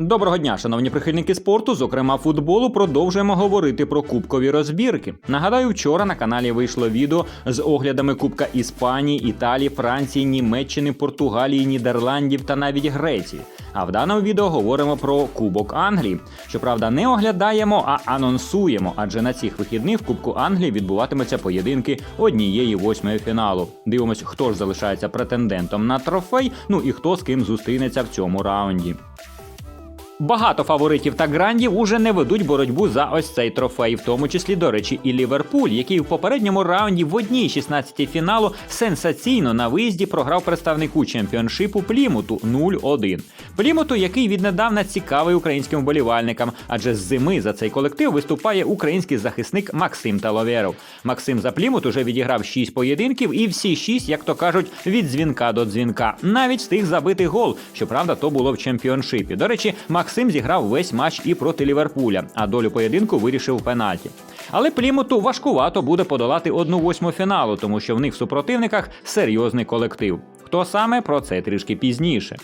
Доброго дня, шановні прихильники спорту, зокрема футболу, продовжуємо говорити про кубкові розбірки. Нагадаю, вчора на каналі вийшло відео з оглядами Кубка Іспанії, Італії, Франції, Німеччини, Португалії, Нідерландів та навіть Греції. А в даному відео говоримо про Кубок Англії. Щоправда, не оглядаємо, а анонсуємо, адже на цих вихідних в Кубку Англії відбуватимуться поєдинки однієї восьмої фіналу. Дивимось, хто ж залишається претендентом на трофей, ну і хто з ким зустрінеться в цьому раунді. Багато фаворитів та грандів уже не ведуть боротьбу за ось цей трофей, в тому числі, до речі, і Ліверпуль, який в попередньому раунді в одній 16 фіналу сенсаційно на виїзді програв представнику чемпіоншипу Плімуту 0-1. Плімуту, який віднедавна цікавий українським вболівальникам, адже з зими за цей колектив виступає український захисник Максим Таловєров. Максим за Плімут уже відіграв 6 поєдинків, і всі 6, як то кажуть, від дзвінка до дзвінка. Навіть встиг забити гол. Щоправда, то було в чемпіоншипі. До речі, Максим зіграв весь матч і проти Ліверпуля, а долю поєдинку вирішив пенальті. Але Плімуту важкувато буде подолати одну восьму фіналу, тому що в них в супротивниках серйозний колектив. Хто саме про це трішки пізніше.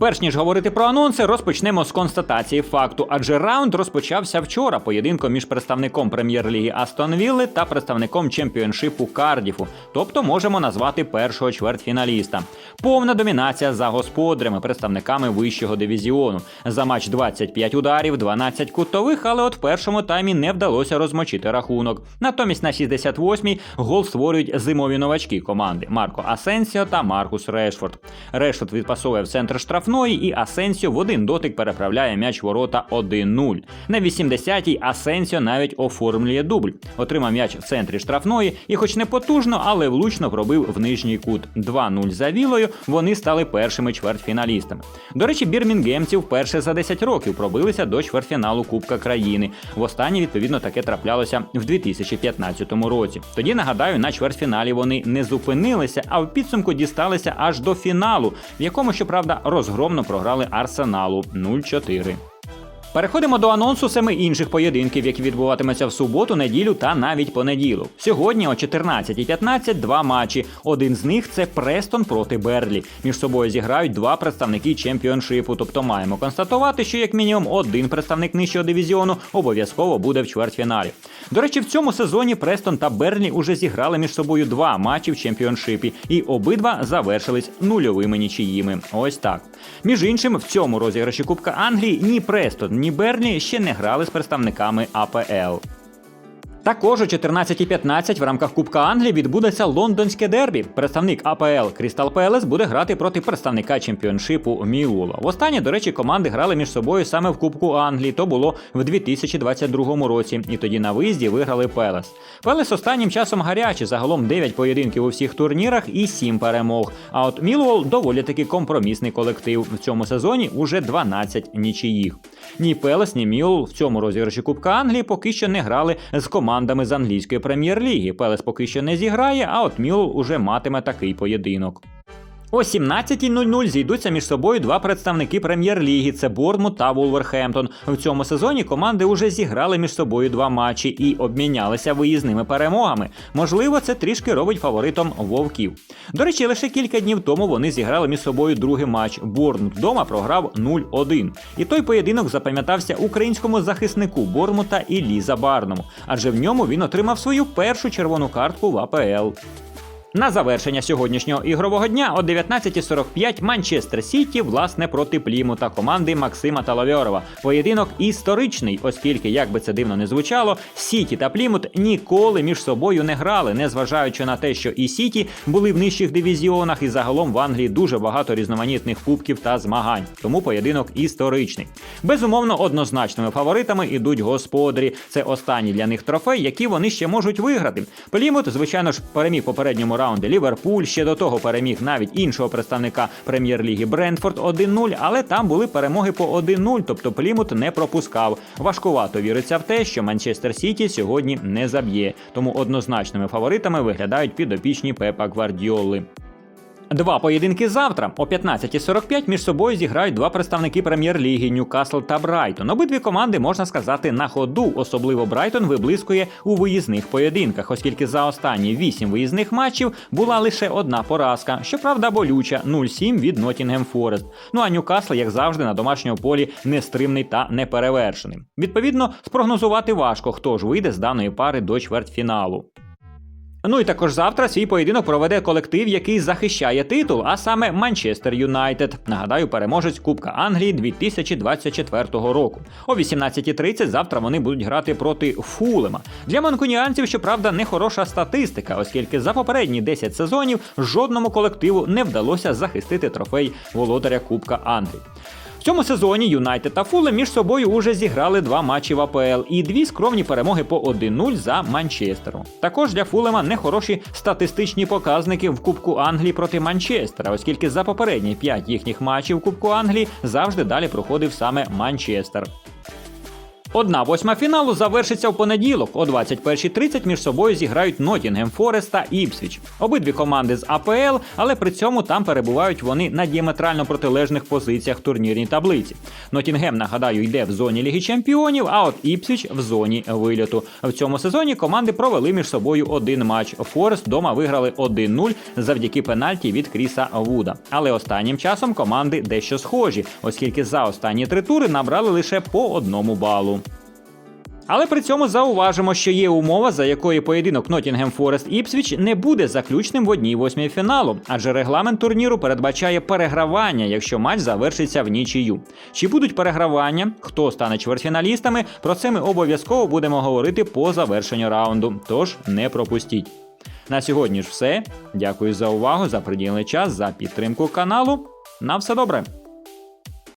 Перш ніж говорити про анонси, розпочнемо з констатації факту, адже раунд розпочався вчора поєдинком між представником прем'єр-ліги Астон Вілли та представником чемпіоншипу Кардіфу, тобто можемо назвати першого чвертьфіналіста. Повна домінація за господарями, представниками вищого дивізіону. За матч 25 ударів, 12 кутових, але от в першому таймі не вдалося розмочити рахунок. Натомість на 68-й гол створюють зимові новачки команди Марко Асенсіо та Маркус Решфорд. Решфорд відпасовує в центр штрафної, і Асенсіо в один дотик переправляє м'яч ворота 1-0. На 80-й Асенсіо навіть оформлює дубль. Отримав м'яч в центрі штрафної і, хоч не потужно, але влучно пробив в нижній кут. 2-0 за вілою. Вони стали першими чвертьфіналістами. До речі, бірмінгемці вперше за 10 років пробилися до чвертьфіналу Кубка країни. Востаннє, відповідно, таке траплялося в 2015 році. Тоді нагадаю, на чвертьфіналі вони не зупинилися, а в підсумку дісталися аж до фіналу, в якому, щоправда, розгромно програли Арсеналу 0-4. Переходимо до анонсу семи інших поєдинків, які відбуватимуться в суботу, неділю та навіть понеділок. Сьогодні о 14.15 два матчі. Один з них це Престон проти Берлі. Між собою зіграють два представники чемпіоншипу. Тобто маємо констатувати, що як мінімум один представник нижчого дивізіону обов'язково буде в чвертьфіналі. До речі, в цьому сезоні Престон та Берлі уже зіграли між собою два матчі в чемпіоншипі, і обидва завершились нульовими нічиїми. Ось так. Між іншим, в цьому розіграші Кубка Англії ні Престон, ні Берлі ще не грали з представниками АПЛ. Також о 14.15 в рамках Кубка Англії відбудеться лондонське дербі. Представник АПЛ Крістал Пелес буде грати проти представника чемпіоншипу Мілула. Востаннє, до речі, команди грали між собою саме в Кубку Англії. То було в 2022 році. І тоді на виїзді виграли Пелес. Пелес останнім часом гарячий, загалом 9 поєдинків у всіх турнірах і 7 перемог. А от Мілуол доволі таки компромісний колектив. В цьому сезоні уже 12 нічиїх. Ні Пелес, ні Мілуол в цьому розіграші Кубка Англії поки що не грали з командами з англійської прем'єр-ліги. Пелес поки що не зіграє, а от Мілуол уже матиме такий поєдинок. О 17.00 зійдуться між собою два представники прем'єр-ліги це Борнмут та Вулверхемптон. В цьому сезоні команди вже зіграли між собою два матчі і обмінялися виїзними перемогами. Можливо, це трішки робить фаворитом вовків. До речі, лише кілька днів тому вони зіграли між собою другий матч. Борнмут вдома програв 0-1. І той поєдинок запам'ятався українському захиснику Бормута і Ліза Барному, адже в ньому він отримав свою першу червону картку в АПЛ. На завершення сьогоднішнього ігрового дня о 19.45 Манчестер Сіті власне проти Плімута команди Максима Талавьорова. Поєдинок історичний, оскільки, як би це дивно не звучало, Сіті та Плімут ніколи між собою не грали, незважаючи на те, що і Сіті були в нижчих дивізіонах, і загалом в Англії дуже багато різноманітних кубків та змагань. Тому поєдинок історичний. Безумовно, однозначними фаворитами ідуть господарі. Це останній для них трофей, який вони ще можуть виграти. Плімут, звичайно ж, переміг попередньому раунді Ліверпуль. Ще до того переміг навіть іншого представника прем'єр-ліги Брентфорд 1-0, але там були перемоги по 1-0, тобто Плімут не пропускав. Важкувато віриться в те, що Манчестер Сіті сьогодні не заб'є. Тому однозначними фаворитами виглядають підопічні Пепа Гвардіоли. Два поєдинки завтра о 15.45 між собою зіграють два представники прем'єр-ліги Ньюкасл та Брайтон. Обидві команди можна сказати на ходу. Особливо Брайтон виблискує у виїзних поєдинках, оскільки за останні вісім виїзних матчів була лише одна поразка. Щоправда, болюча 0-7 від Нотінгем Форест. Ну а Ньюкасл, як завжди, на домашньому полі нестримний та неперевершений. Відповідно, спрогнозувати важко, хто ж вийде з даної пари до чвертьфіналу. Ну і також завтра свій поєдинок проведе колектив, який захищає титул, а саме Манчестер Юнайтед. Нагадаю, переможець Кубка Англії 2024 року. О 18.30 завтра вони будуть грати проти Фулема. Для манкуніанців, щоправда, не хороша статистика, оскільки за попередні 10 сезонів жодному колективу не вдалося захистити трофей володаря Кубка Англії. В цьому сезоні Юнайтед та Фулем між собою уже зіграли два матчі в АПЛ і дві скромні перемоги по 1-0 за Манчестером. Також для Фулема нехороші статистичні показники в Кубку Англії проти Манчестера, оскільки за попередні 5 їхніх матчів Кубку Англії завжди далі проходив саме Манчестер. Одна восьма фіналу завершиться в понеділок. О 21.30 між собою зіграють Нотінгем Форест та Іпсвіч. Обидві команди з АПЛ, але при цьому там перебувають вони на діаметрально протилежних позиціях турнірній таблиці. Нотінгем, нагадаю, йде в зоні Ліги Чемпіонів, а от Іпсвіч в зоні вильоту. В цьому сезоні команди провели між собою один матч. Форест вдома виграли 1-0 завдяки пенальті від Кріса Вуда. Але останнім часом команди дещо схожі, оскільки за останні три тури набрали лише по одному балу. Але при цьому зауважимо, що є умова, за якої поєдинок Nottingham Forest Іпсвіч не буде заключним в одній восьмій фіналу, адже регламент турніру передбачає перегравання, якщо матч завершиться в нічию. Чи будуть перегравання, хто стане чвертьфіналістами, про це ми обов'язково будемо говорити по завершенню раунду. Тож не пропустіть. На сьогодні ж все. Дякую за увагу, за приділений час, за підтримку каналу. На все добре.